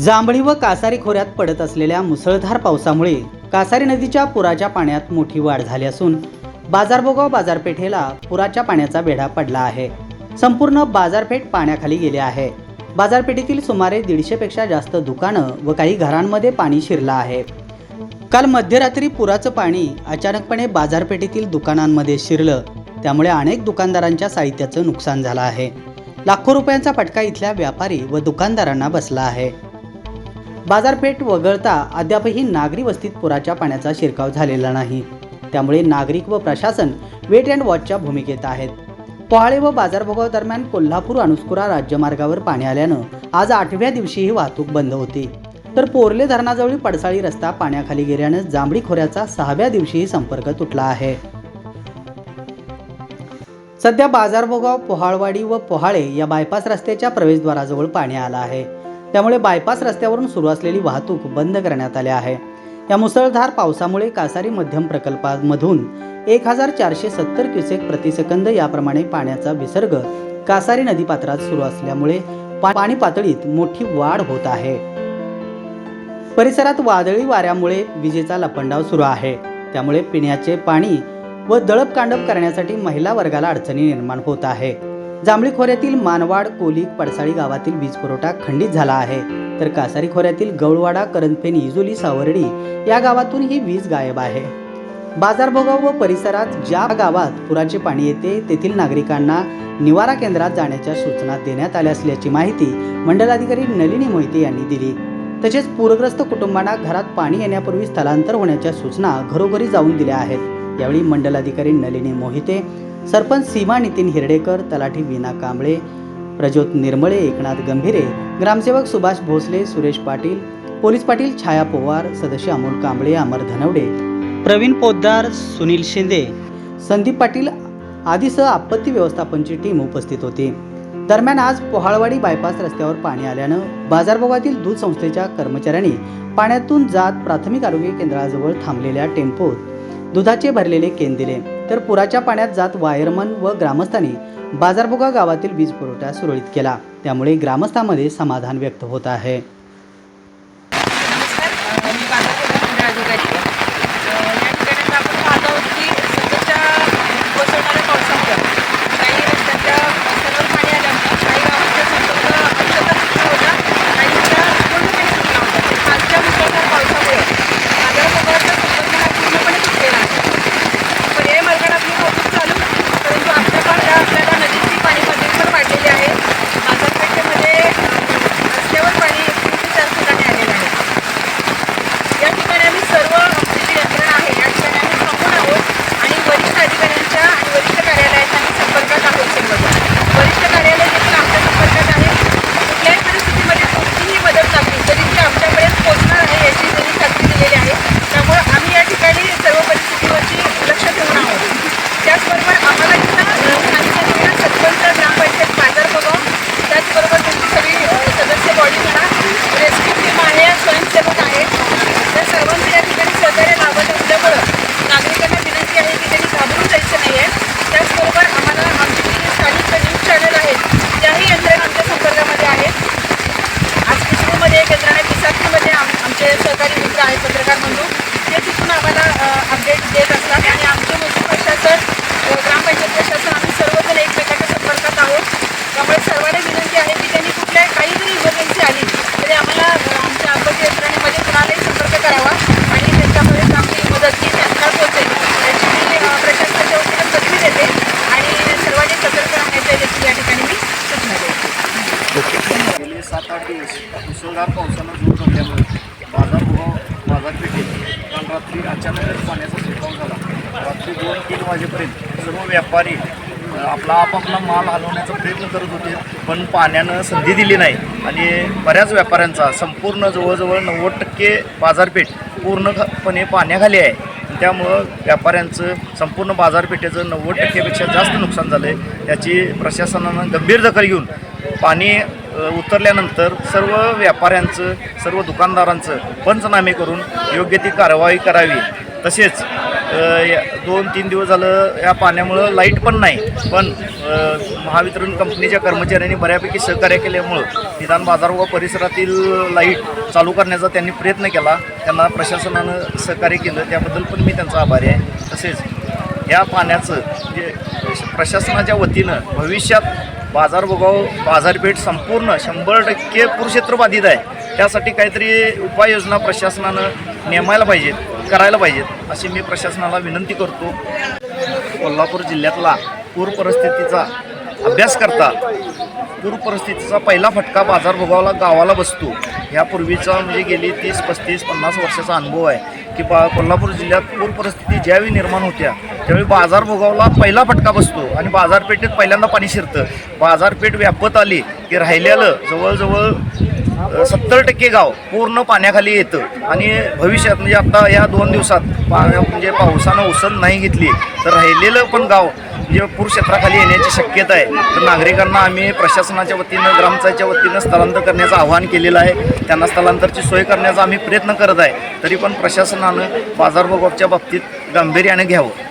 जांभळी व कासारी खोऱ्यात पडत असलेल्या मुसळधार पावसामुळे कासारी नदीच्या पुराच्या पाण्यात मोठी वाढ झाली असून बाजारभोगाव बाजारपेठेला पुराच्या पाण्याचा वेढा पडला आहे. संपूर्ण बाजारपेठ पाण्याखाली गेली आहे. बाजारपेठेतील सुमारे दीडशेपेक्षा जास्त दुकानं व काही घरांमध्ये पाणी शिरलं आहे. काल मध्यरात्री पुराचं पाणी अचानकपणे बाजारपेठेतील दुकानांमध्ये शिरलं. त्यामुळे अनेक दुकानदारांच्या साहित्याचं नुकसान झालं आहे. लाखो रुपयांचा फटका इथल्या व्यापारी व दुकानदारांना बसला आहे. बाजारपेठ वगळता अद्यापही नागरी वस्तीत पुराच्या पाण्याचा शिरकाव झालेला नाही. त्यामुळे नागरिक व प्रशासन वेट अँड वॉचच्या भूमिकेत आहेत. पोहाळे व बाजारभोगाव दरम्यान कोल्हापूर अनुस्कुरा राज्यमार्गावर पाणी आल्यानं आज आठव्या दिवशीही वाहतूक बंद होती. तर पोरले धरणाजवळील पडसाळी रस्ता पाण्याखाली गेल्यानं जांभळी खोऱ्याचा सहाव्या दिवशीही संपर्क तुटला आहे. सध्या बाजारभोगाव पोहाळवाडी व पोहाळे या बायपास रस्त्याच्या प्रवेशद्वाराजवळ पाणी आलं आहे. त्यामुळे बायपास रस्त्यावरून सुरू असलेली वाहतूक बंद करण्यात आली आहे. या मुसळधार पावसामुळे कासारी मध्यम प्रकल्पामधून एक हजार चारशे सत्तर क्युसेक प्रतिसेकंद याप्रमाणे पाण्याचा विसर्ग कासारी नदीपात्रात सुरू असल्यामुळे पा- पाणी पातळीत मोठी वाढ होत आहे. परिसरात वादळी वाऱ्यामुळे विजेचा लपंडाव सुरू आहे. त्यामुळे पिण्याचे पाणी व दळपकांडप करण्यासाठी महिला वर्गाला अडचणी निर्माण होत आहे. जांभळी खोऱ्यातील मानवाड कोलिक पडसाळी गावातील वीज पुरवठा खंडित झाला आहे. तर कासारी खोऱ्यातील गवळवाडा करंजफेन इजोली सावर्डी या गावातून ही वीज गायब आहे. बाजारभोगाव व परिसरात ज्या गावात पुराचे पाणी येते तेथील नागरिकांना निवारा केंद्रात जाण्याच्या सूचना देण्यात आल्या असल्याची माहिती मंडलाधिकारी नलिनी मोहिते यांनी दिली. तसेच पूरग्रस्त कुटुंबांना घरात पाणी येण्यापूर्वी स्थलांतर होण्याच्या सूचना घरोघरी जाऊन दिल्या आहेत. यावेळी मंडलाधिकारी नलिनी मोहिते सरपंच सीमा नितीन हिरडेकर तलाठी वीणा कांबळे प्रज्योत निर्मळे एकनाथ गंभीरे ग्रामसेवक सुभाष भोसले सुरेश पाटील पोलीस पाटील छाया पोवार सदस्य अमोल कांबळे अमर धनवडे प्रवीण पोद्दार सुनील शिंदे संदीप पाटील आदीसह आपत्ती व्यवस्थापनची टीम उपस्थित होती. दरम्यान आज पोहाळवाडी बायपास रस्त्यावर पाणी आल्यानं बाजारभोगातील दूध संस्थेच्या कर्मचाऱ्यांनी पाण्यातून जात प्राथमिक आरोग्य केंद्राजवळ थांबलेल्या टेम्पोत दुधाचे भरलेले केन दिले. तर पुराच्या पाण्यात जात वायरमन व ग्रामस्थांनी बाजारभोगा गावातील वीज पुरवठा सुरळीत केला. त्यामुळे ग्रामस्थांमध्ये समाधान व्यक्त होत आहे नमस्कार अ, मी बाजारपेठ अधिकारी अ, या ठिकाणी आता आपण पाहत आहोत की सध्याच्या कोसळणाऱ्या पावसामुळे काही रस्त्याच्या रस्त्यांवर पाणी आल्यामुळे काही गावांचा संपर्क अंशतः सुरू होता काहींचा पूर्णपणे सुटला होता तर कालच्या मुसळधार पावसामुळे बाजारभोगाचा संपर्क हा पूर्णपणे तुटलेला आहे पर्यायी मार्गाने आपली वाहतूक चालू परंतु आमच्या भागात आपल्याला नदीची पाणी पातळी पण वाढलेली आहे बाजारपेठेमध्ये अ, रस्त्यावर पाणी तीन ते चार ठिकाणी आलेलं आहे या ठिकाणी आम्ही सर्व आमची जी यंत्रणा आहे या ठिकाणी आम्ही थांबून आहोत आणि वरिष्ठ अधिकाऱ्यांच्या आणि वरिष्ठ कार्यालयाच्या आम्ही संपर्कात आहोत सर्वजण वरिष्ठ कार्यालय देखील आमच्या संपर्कात आहे कुठल्याही परिस्थितीमध्ये कोणतीही मदत लागली तरी ती आमच्यापर्यंत पोहोचणार आहे याची त्यांनी खात्री दिलेली आहे त्यामुळे आम्ही या ठिकाणी सर्व परिस्थितीवरती लक्ष ठेवून आहोत त्याचबरोबर आम्हाला इथं अ, सांगितलेल्या सरपंच ग्रामपंचायत बाजार बघावं त्याचबरोबर तुमची सगळी अ, सदस्य बॉडी म्हणा रेस्क्यू टीम आहे स्वयंसेवक आहेत त्या सर्वांचं या ठिकाणी सहकार्य लाभत असल्यामुळं नागरिकांना विनंती आहे की त्यांनी घाबरून जायचं नाही आहे त्याचबरोबर आम्हाला आमची जी स्थानिक न्यूज चॅनल आहेत त्याही यंत्रणा आमच्या संपर्कामध्ये आहेत आज पिसरूमध्ये एक यंत्रणा आहे पिसाकीमध्ये आम आमचे सहकारी मित्र आहेत पत्रकार बंधू ते तिथून आम्हाला अपडेट देत असतात आणि आमचे मुस्लिम प्रशासन अ, ग्रामपंचायत प्रशासन आम्ही सर्वजण एकमेकांच्या संपर्कात आहोत त्यामुळे सर्वांना विनंती आहे की त्यांनी कुठल्याही काही जरी इमर्जन्सी आली तरी आम्हाला अ, आमच्या आपत्ती यंत्रणेमध्ये कुणालाही संपर्क करावा आणि त्यांच्यापर्यंत आपली मदत ही त्यांना पोहोचेल याची मी अ, प्रशासनाच्या वतीनं पदवी देते आणि सर्वांनी सतर्क राहण्याच्या देखील या ठिकाणी मी सूचना देते गेले सात आठ दिवस मुसळधार पावसानं जोर धरल्यामुळे बाजारभाव बाजारपेठेत काल रात्री अचानकच पाण्याचा शिरकाव झाला. रात्री दोन तीन वाजेपर्यंत सर्व व्यापारी आपला आपापला माल हलवण्याचा प्रयत्न करत होते पण पाण्यानं संधी दिली नाही. आणि बऱ्याच व्यापाऱ्यांचा संपूर्ण जवळजवळ नव्वद टक्के बाजारपेठ पूर्णपणे पाण्याखाली आहे. त्यामुळं व्यापाऱ्यांचं संपूर्ण बाजारपेठेचं नव्वद टक्केपेक्षा जास्त नुकसान झालं आहे याची प्रशासनानं गंभीर दखल घेऊन पाणी उतरल्यानंतर सर्व व्यापाऱ्यांचं सर्व दुकानदारांचं पंचनामे करून योग्य ती कारवाई करावी. तसेच या- दोन तीन दिवस झालं या पाण्यामुळं लाइट पण नाही पण महावितरण कंपनीच्या कर्मचाऱ्यांनी बऱ्यापैकी सहकार्य केल्यामुळं निदान बाजार व परिसरातील लाइट चालू करण्याचा त्यांनी प्रयत्न केला. त्यांना प्रशासनानं सहकार्य केलं. त्याबद्दल पण मी त्यांचा आभारी आहे. तसेच या पाण्याचं जे प्रशासनाच्या वतीनं भविष्यात बाजारभोगाव बाजारपेठ संपूर्ण शंभर टक्के पूरक्षेत्र बाधित आहे. त्यासाठी काहीतरी उपाययोजना प्रशासनानं नेमायला पाहिजेत करायला पाहिजेत अशी मी प्रशासनाला विनंती करतो. कोल्हापूर जिल्ह्यातला पूर परिस्थितीचा अभ्यास करता पूर परिस्थितीचा पहिला फटका बाजार भोगावला गावाला बसतो. यापूर्वीचा म्हणजे गेली तीस पस्तीस पन्नास वर्षाचा अनुभव आहे की बा कोल्हापूर जिल्ह्यात पूर परिस्थिती ज्यावेळी निर्माण होत्या त्यावेळी बाजार भोगावला पहिला फटका बसतो आणि बाजारपेठेत पहिल्यांदा पाणी शिरतं. बाजारपेठ व्यापत आली की राहिलेलं जवळजवळ सत्तर टक्के गाव पूर्ण पाण्याखाली येतं. आणि भविष्यात म्हणजे आता या दोन दिवसात पा म्हणजे पावसानं उसण नाही घेतली तर राहिलेलं पण गाव म्हणजे पूर क्षेत्राखाली येण्याची शक्यता आहे. तर नागरिकांना आम्ही प्रशासनाच्या वतीनं ग्रामपंचायतच्या वतीनं स्थलांतर करण्याचं आवाहन केलेलं आहे. त्यांना स्थलांतरची सोय करण्याचा आम्ही प्रयत्न करत आहे. तरी पण प्रशासनानं बाजारभोगाच्या बाबतीत गांभीर्याने घ्यावं.